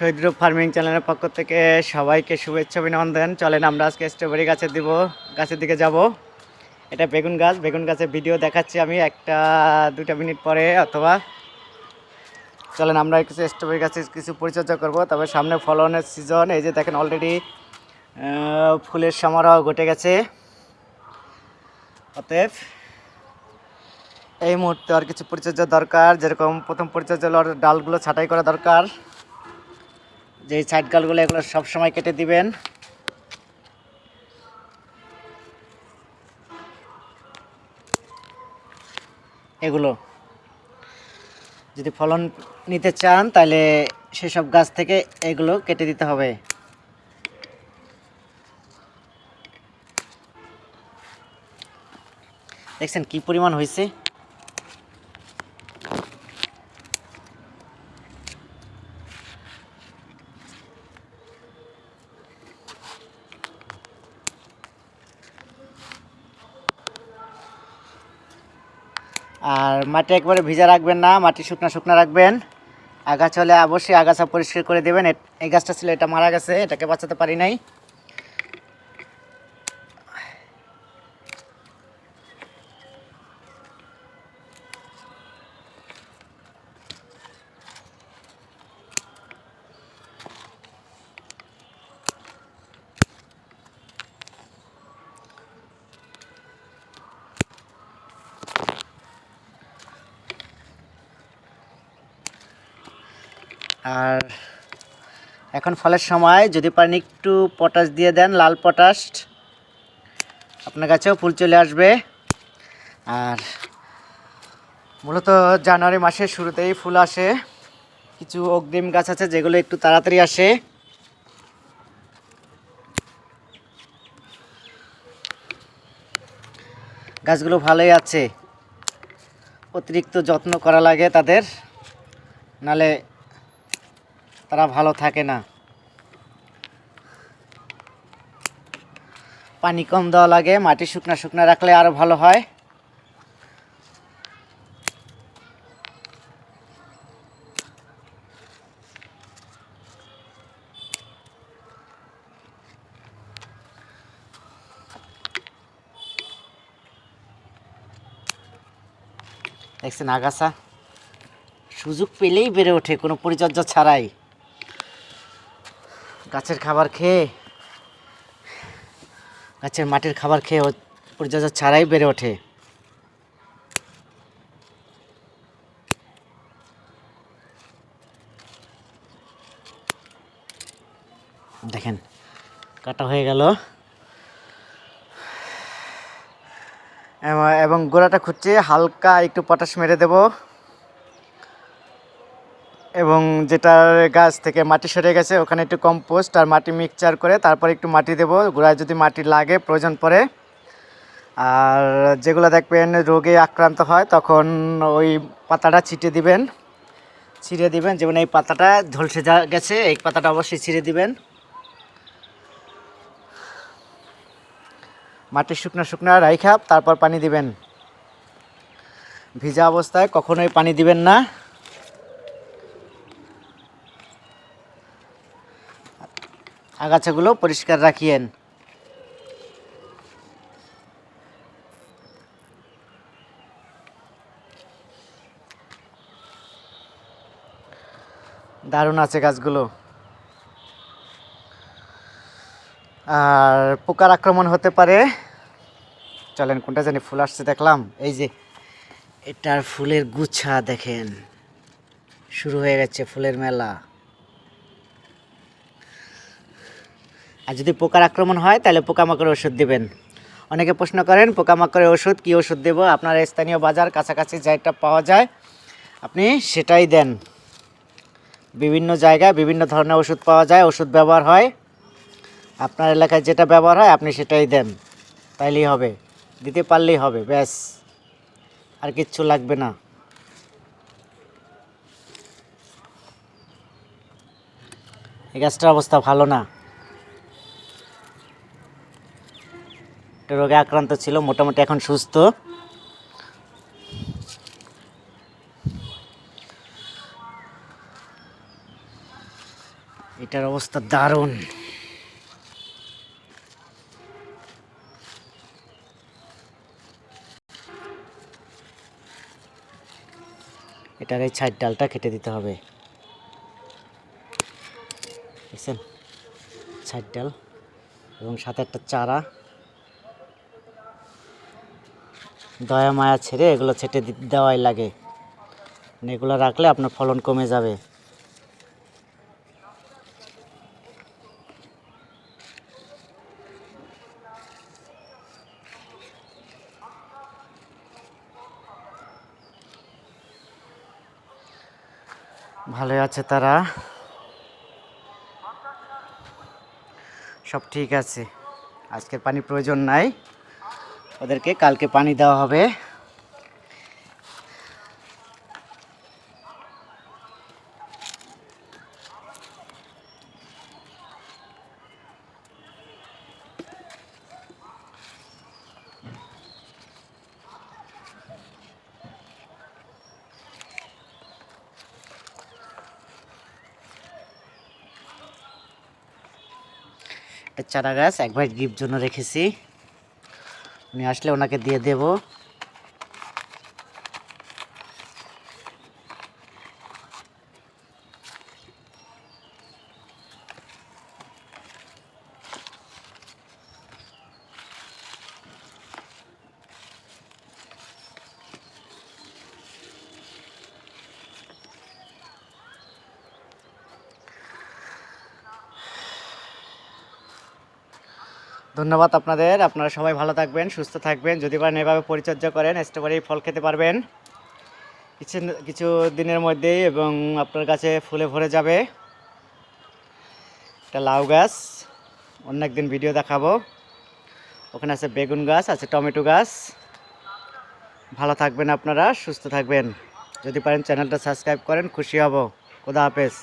শহীদরূপ farming চ্যানেলের পক্ষ থেকে সবাইকে শুভেচ্ছা অভিনন্দন। চলেন আমরা আজকে স্ট্রবেরি গাছে দিব, গাছের দিকে যাব। এটা বেগুন গাছ, বেগুন গাছের ভিডিও দেখাচ্ছি আমি একটা দুটা মিনিট পরে অথবা চলেন আমরা কিছু স্ট্রবেরি গাছের কিছু পরিচর্যা করব। তবে সামনে ফলনের সিজন এই যে দেখেন অলরেডি ফুলের সমারোহ ঘটে গেছে। অতএব এই মুহূর্তে আর কিছু পরিচর্যা দরকার, যেরকম প্রথম পরিচর্যা ডালগুলো ছাঁটাই করা দরকার। যে সাইড গালগুলো এগুলো সব সময় কেটে দিবেন। এগুলো যদি ফলন নিতে চান, তাহলে সেসব গাছ থেকে এগুলো কেটে দিতে হবে। দেখছেন কি পরিমাণ হয়েছে? আর মাটি একবারে ভিজা রাখবেন না, মাটি শুকনা শুকনা রাখবেন। আগাছা হলে অবশ্যই আগাছা পরিষ্কার করে দেবেন। এই গাছটা ছিল, এটা মারা গেছে, এটাকে বাঁচাতে পারি নাই। আর এখন ফলের সময়, যদি পারেন একটু পটাশ দিয়ে দেন, লাল পটাশ। আপনার কাছেও ফুল চলে আসবে। আর মূলত জানুয়ারি মাসের শুরুতেই ফুল আসে। কিছু অগ্রিম গাছ আছে যেগুলো একটু তাড়াতাড়ি আসে। গাছগুলো ভালোই আছে। অতিরিক্ত যত্ন করা লাগে তাদের। নালে তারা ভালো থাকে না। পানি কম দেওয়া লাগে, মাটি শুকনা শুকনা রাখলে আরও ভালো হয়। দেখছেন আগাছা? সুযোগ পেলেই বেড়ে ওঠে, কোনো পরিচর্যা ছাড়াই। গাছের খাবার খেয়ে, গাছের মাটির খাবার খেয়ে পরিচর্যা ছাড়াই বেড়ে ওঠে। দেখেন, কাটা হয়ে গেল। এবং গোড়াটা খুঁজছে হালকা একটু পটাশ মেরে দেব। এবং যেটা গাছ থেকে মাটি সরে গেছে, ওখানে একটু কম্পোস্ট আর মাটি মিক্সচার করে তারপর একটু মাটি দেব। গোড়ায় যদি মাটি লাগে প্রয়োজন পড়ে। আর যেগুলো দেখবেন রোগে আক্রান্ত হয়, তখন ওই পাতাটা ছিটে দিবেন। ছিঁড়ে দিবেন, যেমন এই পাতাটা ঝলসে যা গেছে, এই পাতাটা অবশ্যই ছিঁড়ে দিবেন। মাটি শুকনো শুকনো রাইখা, তারপর পানি দিবেন। ভিজা অবস্থায় কখনোই পানি দিবেন না। আগাছাগুলো পরিষ্কার রাখিয়েন। দারুণ আছে গাছগুলো। আর পোকার আক্রমণ হতে পারে। চলেন, কোনটা জানি? ফুল আসছে, দেখলাম। এই যে, এটার ফুলের গুচ্ছা দেখেন। শুরু হয়ে গেছে ফুলের মেলা। আর যদি পোকার আক্রমণ হয়, তাহলে পোকামাকড়ের ওষুধ দিবেন। অনেকে প্রশ্ন করেন, পোকামাকড়ের ওষুধ কী ওষুধ দেব? আপনার স্থানীয় বাজার কাছাকাছি যেটা পাওয়া যায়, আপনি সেটাই দেন। বিভিন্ন জায়গায় বিভিন্ন ধরনের ওষুধ পাওয়া যায়, ওষুধ ব্যবহার হয়। আপনার এলাকায় যেটা ব্যবহার হয়, আপনি সেটাই দেন। তাইলেই হবে। দিতে পারলেই হবে, ব্যাস। আর কিচ্ছু লাগবে না। এই গাছটার অবস্থা ভালো না। একটা রোগে আক্রান্ত ছিল, মোটামুটি এখন সুস্থ। এটার অবস্থা দারুণ। এটার এই ছাইড ডালটা কেটে দিতে হবে। দেখছেন? ডাল এবং সাথে একটা চারা। দয়া, মায়া ছেড়ে এগুলো ছেটে দেওয়াই লাগে। মানে এগুলো রাখলে আপনার ফলন কমে যাবে। ভালোই আছে তারা। সব ঠিক আছে। আজকের পানি প্রয়োজন নাই। ওদেরকে কালকে পানি দেওয়া হবে। একটা চারা গাছ এক ভাই গিফট জন্য রেখেছি। উনি আসলে ওনাকে দিয়ে দেব। ধন্যবাদ আপনাদের। আপনারা সবাই ভালো থাকবেন, সুস্থ থাকবেন। যদি পারেন এভাবে পরিচর্যা করেন, স্ট্রবেরি ফল খেতে পারবেন। কিছু কিছু দিনের মধ্যেই এবং আপনার কাছে ফুলে ভরে যাবে। একটা লাউ গাছ। অন্য একদিন ভিডিও দেখাবো। ওখানে আছে বেগুন গাছ, আছে টমেটো গাছ। ভালো থাকবেন আপনারা, সুস্থ থাকবেন। যদি পারেন চ্যানেলটা সাবস্ক্রাইব করেন, খুশি হব। খোদা হাফেজ।